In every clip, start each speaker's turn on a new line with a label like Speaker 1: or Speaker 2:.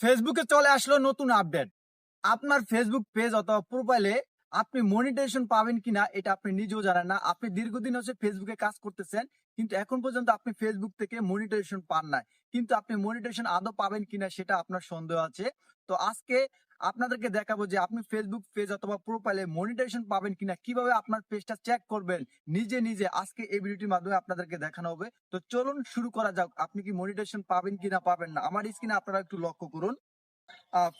Speaker 1: ফেসবুকে চলে আসলো নতুন আপডেট আপনার ফেসবুক পেজ অথবা প্রোফাইলে আপনি মনিটাইজেশন পাবেন কিনা, এটা আপনি নিজেও জানেন না। আপনি দীর্ঘদিন হচ্ছে ফেসবুকে কাজ করতেছেন, কিন্তু এখন পর্যন্ত আপনি ফেসবুক থেকে মনিটাইজেশন পান না কিন্তু আপনি মনিটাইজেশন আদৌ পাবেন কিনা, সেটা আপনার সন্দেহ আছে। তো আজকে আপনাদেরকে দেখাবো যে আপনি ফেসবুক পেজ অথবা প্রোফাইলে মনিটাইজেশন পাবেন কিনা, কীভাবে আপনার পেজটা চেক করবেন, নিজে নিজে আজকে এই ভিডিওটির মাধ্যমে আপনাদেরকে দেখানো হবে। তো চলুন শুরু করা যাক, আপনি কি মনিটাইজেশন পাবেন কিনা, পাবেন না? আমার স্ক্রিনে আপনারা একটু লক্ষ্য করুন।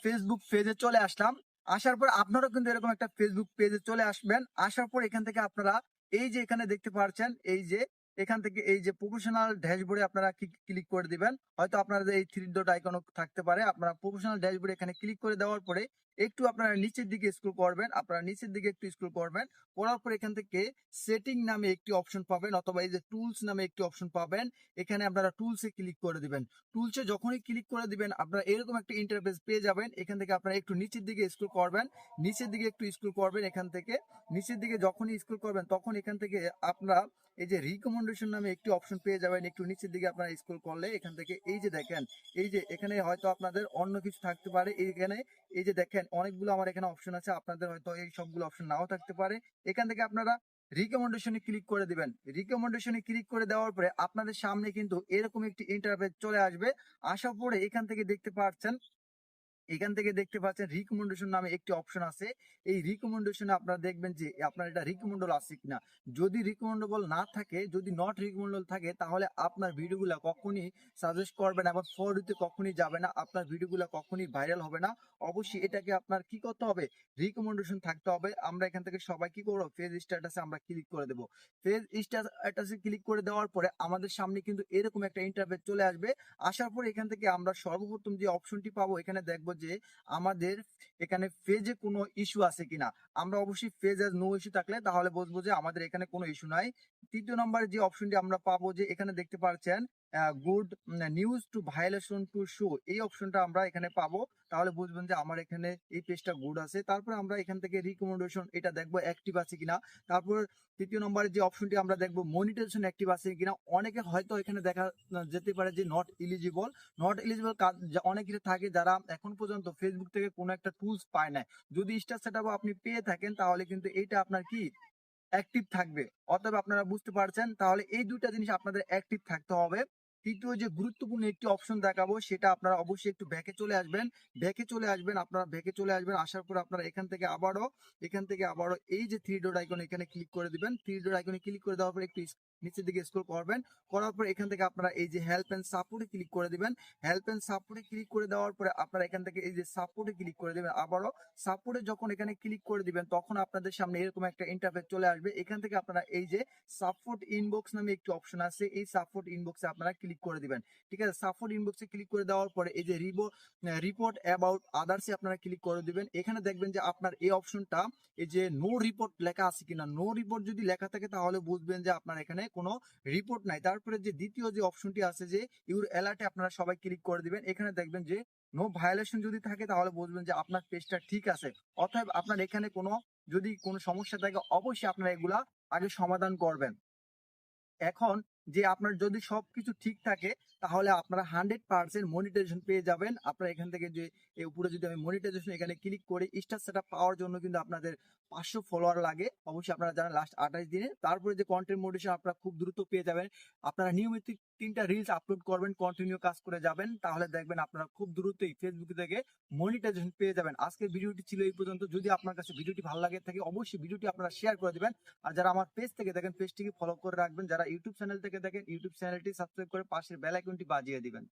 Speaker 1: ফেসবুক পেজে চলে আসলাম। আসার পর আপনারাও কিন্তু এরকম একটা ফেসবুক পেজে চলে আসবেন। আসার পর এখান থেকে আপনারা এই যে এখানে দেখতে পাচ্ছেন এই যে এখান থেকে এই যে প্রফেশনাল ড্যাশবোর্ডে আপনারা ক্লিক করে দিবেন। হয়তো আপনারা এই থ্রি ডট আইকন থাকতে পারে। আপনারা প্রফেশনাল ড্যাশবোর্ডে এখানে ক্লিক করে দেওয়ার পরে একটু আপনারা নিচের দিকে স্ক্রল করবেন, আপনারা নিচের দিকে একটু স্ক্রল করবেন, করার পর এখান থেকে সেটিং নামে একটি অপশন পাবেন অথবা এই যে টুলস নামে একটি অপশন পাবেন, এখানে আপনারা টুলসে ক্লিক করে দিবেন। টুলসে যখনই ক্লিক করে দিবেন, আপনারা এরকম একটা ইন্টারফেস পেয়ে যাবেন, এখান থেকে আপনারা একটু নিচের দিকে স্ক্রল করবেন, নিচের দিকে একটু স্ক্রল করবেন এখান থেকে, নিচের দিকে যখনই স্ক্রল করবেন তখন এখান থেকে আপনারা এই যে রিকমেন্ডেশন নামে একটি অপশন পেয়ে যাবেন, একটু নিচের দিকে আপনারা স্ক্রল করলে এখান থেকে এই যে দেখেন, এই যে এখানে হয়তো আপনাদের অন্য কিছু থাকতে পারে, এখানে এই যে দেখেন অনেকগুলো আমার এখানে অপশন আছে। আপনাদের হয়তো এই সবগুলো অপশন নাও থাকতে পারে। এখান থেকে আপনারা রিকমেন্ডেশনে ক্লিক করে দিবেন। রিকমেন্ডেশনে ক্লিক করে দেওয়ার পরে আপনাদের সামনে কিন্তু এরকম একটি ইন্টারফেস চলে আসবে। আসার পরে এখান থেকে দেখতে পাচ্ছেন এখান থেকে দেখতে পাচ্ছেন রিকমেন্ডেশন নামে একটি অপশন আছে। এই রিকমেন্ডেশনে আপনারা দেখবেন যে, আপনার এটা রিকমেন্ডল আছে কিনা। যদি রিকমেন্ডেবল না থাকে, যদি নট রিকমেন্ডেবল থাকে, তাহলে আপনার ভিডিওগুলো কখনই সাজেস্ট করবে না এবং ফরওয়ার্ডে কখনই যাবে না। আপনার ভিডিওগুলো কখনই ভাইরাল হবে না। অবশ্যই এটাকে আপনার কি করতে হবে? রিকমেন্ডেশন থাকতে হবে। আমরা এখান থেকে সবাই কি করব? ফেজ স্ট্যাটাসে আমরা ক্লিক করে দেবো। ফেজ স্ট্যাটাসে ক্লিক করে দেওয়ার পরে আমাদের সামনে কিন্তু এরকম একটা ইন্টারফেস চলে আসবে। আসার পর এখান থেকে আমরা সর্বপ্রথম যে অপশনটি পাবো, এখানে দেখব যে আমাদের এখানে ফেজে কোনো ইস্যু আছে কিনা। আমরা অবশ্যই ফেজের নো ইস্যু থাকলে তাহলে বুঝব যে আমাদের এখানে কোনো ইস্যু নাই। তৃতীয় নম্বরে যে অপশনটি আমরা পাবো যে এখানে দেখতে পাচ্ছেন good news to violation to show এই অপশনটা আমরা এখানে পাবো। তাহলে বুঝবেন যে আমার এখানে এই পেজটা গুড আছে। তারপর আমরা এখান থেকে রিকমেন্ডেশন এটা দেখব অ্যাক্টিভ আছে কিনা। তারপর তৃতীয় নম্বরে যে অপশনটি আমরা দেখব মনিটাইজেশন অ্যাক্টিভ আছে কিনা। অনেকে হয়তো এখানে দেখা যেতে পারে যে নট এলিজিবল নট এলিজিবল অনেকের থাকে যারা এখন পর্যন্ত ফেসবুক থেকে কোনো একটা টুলস পায় না যদি স্টার সেটআপ আপনি পেয়ে থাকেন, তাহলে কিন্তু এটা আপনার কি? অ্যাক্টিভ থাকবে। অতএব আপনারা বুঝতে পারছেন, তাহলে এই দুইটা জিনিস আপনাদের অ্যাক্টিভ থাকতে হবে। তৃতীয় যে গুরুত্বপূর্ণ একটি অপশন দেখাবো, সেটা আপনারা অবশ্যই একটু ব্যাকে চলে আসবেন। ব্যাকে চলে আসবেন, আপনারা ব্যাকে চলে আসবেন, আসার পর আপনারা এখান থেকে আবারও, এখান থেকে আবারও এই যে থ্রি ডট আইকন এখানে ক্লিক করে দিবেন। থ্রি ডট আইকনে ক্লিক করে দেওয়ার পর একটু নিচের দিকে স্ক্রল করবেন, করার পর এখান থেকে আপনারা এই যে হেল্প এন্ড সাপোর্টে ক্লিক করে দিবেন। হেল্প এন্ড সাপোর্টে ক্লিক করে দেওয়ার পরে আপনারা এখান থেকে এই যে সাপোর্টে ক্লিক করে দিবেন। আবারও সাপোর্টে যখন এখানে ক্লিক করে দিবেন, তখন আপনাদের সামনে এরকম একটা ইন্টারফেস চলে আসবে। এখান থেকে আপনারা এই যে সাপোর্ট ইনবক্স নামে একটি অপশন আছে, এই সাপোর্ট ইনবক্সে আপনারা ক্লিক করে দিবেন। ঠিক আছে? সাপোর্ট ইনবক্সে ক্লিক করে দেওয়ার পরে এই যে রিপোর্ট অ্যাবাউট আদার্সে আপনারা ক্লিক করে দিবেন। এখানে দেখবেন যে আপনার এই অপশনটা এই যে নো রিপোর্ট লেখা আছে কিনা। নো রিপোর্ট যদি লেখা থাকে, তাহলে বুঝবেন যে আপনার এখানে কোনো রিপোর্ট নাই। তারপরে যে দ্বিতীয় যে অপশনটি আছে যে ইউর অ্যালার্টে আপনারা সবাই ক্লিক করে দিবেন। এখানে দেখবেন যে নো ভায়োলেশন যদি থাকে তাহলে বুঝবেন যে আপনার পেজটা ঠিক আছে। অতএব আপনার এখানে কোনো, যদি কোনো সমস্যা থাকে অবশ্যই আপনারা এগুলা আগে সমাধান করবেন। এখন যে আপনার যদি সবকিছু ঠিক থাকে তাহলে আপনারা হান্ড্রেড পার্সেন্ট মনিটাইজেশন পেয়ে যাবেন। আপনারা এখান থেকে যে, এই উপরে যদি আমি মনিটাইজেশন এখানে ক্লিক করি স্টার সেটা পাওয়ার জন্য কিন্তু আপনাদের পাঁচশো ফলোয়ার লাগে। অবশ্যই আপনারা জানেন লাস্ট আঠাশ দিনে। তারপরে যে কন্টেন্ট মোটিভেশন আপনারা খুব দ্রুত পেয়ে যাবেন। আপনারা নিয়মিত তিনটা রিলস আপলোড করবেন কন্টিনিউ কাজ করে যাবেন। তাহলে দেখবেন আপনারা খুব দ্রুতই ফেসবুক থেকে মনিটাইজেশন পেয়ে যাবেন। আজকের ভিডিওটি ছিল এই পর্যন্ত। যদি আপনার কাছে ভিডিওটি ভালো লাগে থাকে, অবশ্যই ভিডিওটি আপনারা শেয়ার করে দিবেন। আর যারা আমার পেজ থেকে দেখেন পেজটিকে ফলো করে রাখবেন। যারা ইউটিউব চ্যানেল থেকে দেখেন ইউটিউব চ্যানেলটি সাবস্ক্রাইব করে পাশের বেল আইকনটি বাজিয়ে দিবেন।